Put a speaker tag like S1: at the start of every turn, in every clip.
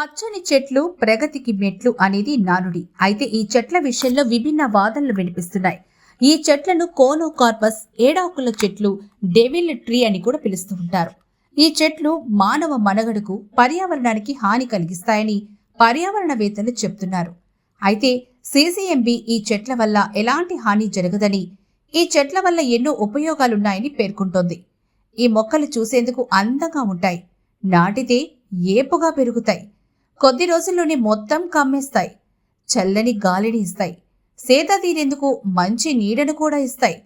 S1: పచ్చని చెట్లు ప్రగతికి మెట్లు అనేది నానుడి. అయితే ఈ చెట్ల విషయంలో విభిన్న వాదనలు వినిపిస్తున్నాయి. ఈ చెట్లను కోనోకార్పస్ ఏడాకుల చెట్లు డెవిల్ ట్రీ అని కూడా పిలుస్తూ ఉంటారు. ఈ చెట్లు మానవ మనగడకు పర్యావరణానికి హాని కలిగిస్తాయని పర్యావరణవేత్తలు చెప్తున్నారు. అయితే సీసీఎంబీ ఈ చెట్ల వల్ల ఎలాంటి హాని జరగదని ఈ చెట్ల వల్ల ఎన్నో ఉపయోగాలున్నాయని పేర్కొంటోంది. ఈ మొక్కలు చూసేందుకు అందంగా ఉంటాయి. నాటితే ఏపుగా పెరుగుతాయి. కొద్ది రోజుల్లోనే మొత్తం కమ్మేస్తాయి. చల్లని గాలిని ఇస్తాయి. సేద తీరేందుకు మంచి నీడను కూడా ఇస్తాయి.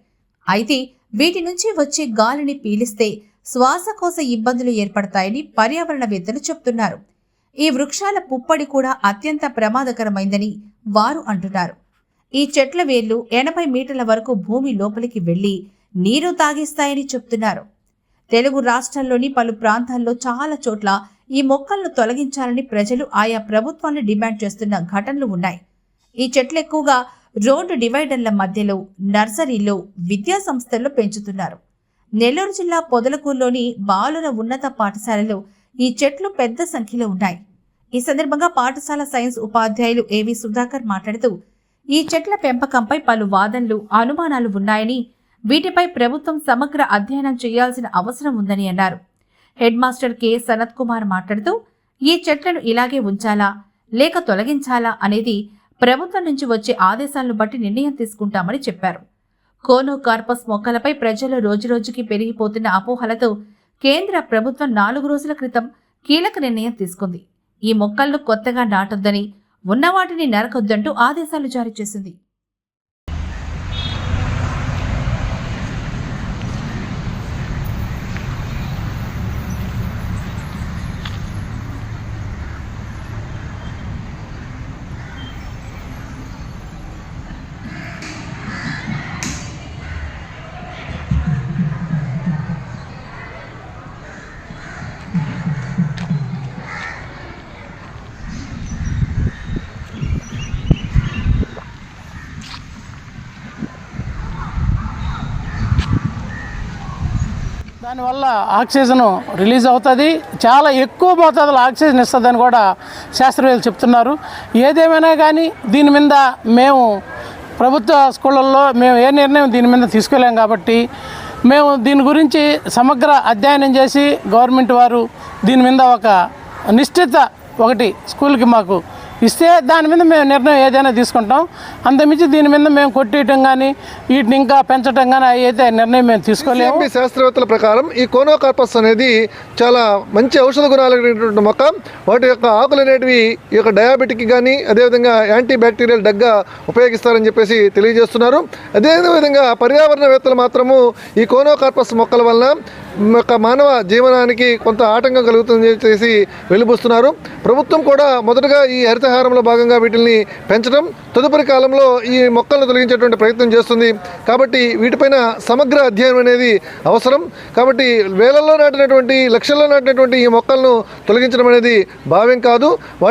S1: అయితే వీటి నుంచి వచ్చే గాలిని పీలిస్తే శ్వాసకోశ ఇబ్బందులు ఏర్పడతాయని పర్యావరణవేత్తలు చెప్తున్నారు. ఈ వృక్షాల పుప్పడి కూడా అత్యంత ప్రమాదకరమైందని వారు అంటున్నారు. ఈ చెట్ల వేర్లు ఎనభై మీటర్ల వరకు భూమి లోపలికి వెళ్ళి నీరు తాగిస్తాయని చెప్తున్నారు. తెలుగు రాష్ట్రాల్లోని పలు ప్రాంతాల్లో చాలా చోట్ల ఈ మొక్కలను తొలగించాలని ప్రజలు ఆయా ప్రభుత్వాన్ని డిమాండ్ చేస్తున్న ఘటనలు ఉన్నాయి. ఈ చెట్లు ఎక్కువగా రోడ్డు డివైడర్ల మధ్యలో నర్సరీలో విద్యా సంస్థల్లో పెంచుతున్నారు. నెల్లూరు జిల్లా పొదలకూరులోని బాలుర ఉన్నత పాఠశాలలో ఈ చెట్లు పెద్ద సంఖ్యలో ఉన్నాయి. ఈ సందర్భంగా పాఠశాల సైన్స్ ఉపాధ్యాయులు ఏవి సుధాకర్ మాట్లాడుతూ ఈ చెట్ల పెంపకంపై పలు వాదనలు అనుమానాలు ఉన్నాయని వీటిపై ప్రభుత్వం సమగ్ర అధ్యయనం చేయాల్సిన అవసరం ఉందని అన్నారు. Head master K. Sanath Kumar మాట్లాడుతూ ఈ చెట్లను ఇలాగే ఉంచాలా? లేక తొలగించాలా? అనేది ప్రభుత్వం నుంచి వచ్చే ఆదేశాలను బట్టి నిర్ణయం తీసుకుంటామని చెప్పారు. కోనో కార్పస్ మొక్కలపై ప్రజలు రోజురోజుకి పెరిగిపోతున్న అపోహలతో కేంద్ర ప్రభుత్వం నాలుగు రోజుల క్రితం కీలక నిర్ణయం తీసుకుంది. ఈ మొక్కలను కొత్తగా నాటొద్దని ఉన్న వాటిని నరకొద్దంటూ ఆదేశాలు జారీ చేసింది.
S2: దానివల్ల ఆక్సిజన్ రిలీజ్ అవుతుంది. చాలా ఎక్కువ మోతాదులో ఆక్సిజన్ ఇస్తుందని కూడా శాస్త్రవేత్తలు చెప్తున్నారు. ఏదేమైనా కానీ దీని మీద మేము ప్రభుత్వ స్కూళ్ళల్లో మేము ఏ నిర్ణయం దీని మీద తీసుకోలేం కాబట్టి మేము దీని గురించి సమగ్ర అధ్యయనం చేసి గవర్నమెంట్ వారు దీని మీద ఒక నిశ్చిత ఒకటి స్కూల్కి మాకు ఇస్తే దాని మీద మేము నిర్ణయం ఏదైనా తీసుకుంటాం. అంతమించి దీని మీద మేము కొట్టేయటం కానీ వీటిని ఇంకా పెంచడం కానీ అయితే నిర్ణయం మేము తీసుకోలేము.
S3: శాస్త్రవేత్తల ప్రకారం ఈ కోనోకార్పస్ అనేది చాలా మంచి ఔషధ గుణాలు మొక్క. వాటి యొక్క ఆకులు అనేటివి ఈ యొక్క డయాబెటిక్ కానీ అదేవిధంగా యాంటీ బ్యాక్టీరియల్ డగ్గా ఉపయోగిస్తారని చెప్పేసి తెలియజేస్తున్నారు. అదేవిధంగా పర్యావరణవేత్తలు మాత్రము ఈ కోనోకార్పస్ మొక్కల వలన యొక్క మానవ జీవనానికి కొంత ఆటంకం కలుగుతుందని చేసి వెలిబుస్తున్నారు. ప్రభుత్వం కూడా మొదటగా ఈ హరితహారంలో భాగంగా వీటిని పెంచడం తదుపరి కాలంలో ఈ మొక్కలను తొలగించేటువంటి ప్రయత్నం చేస్తుంది. కాబట్టి వీటిపైన సమగ్ర అధ్యయనం అనేది అవసరం. కాబట్టి వేలల్లో నాటినటువంటి లక్షల్లో నాటినటువంటి ఈ మొక్కలను తొలగించడం అనేది భావ్యం కాదు. వాటి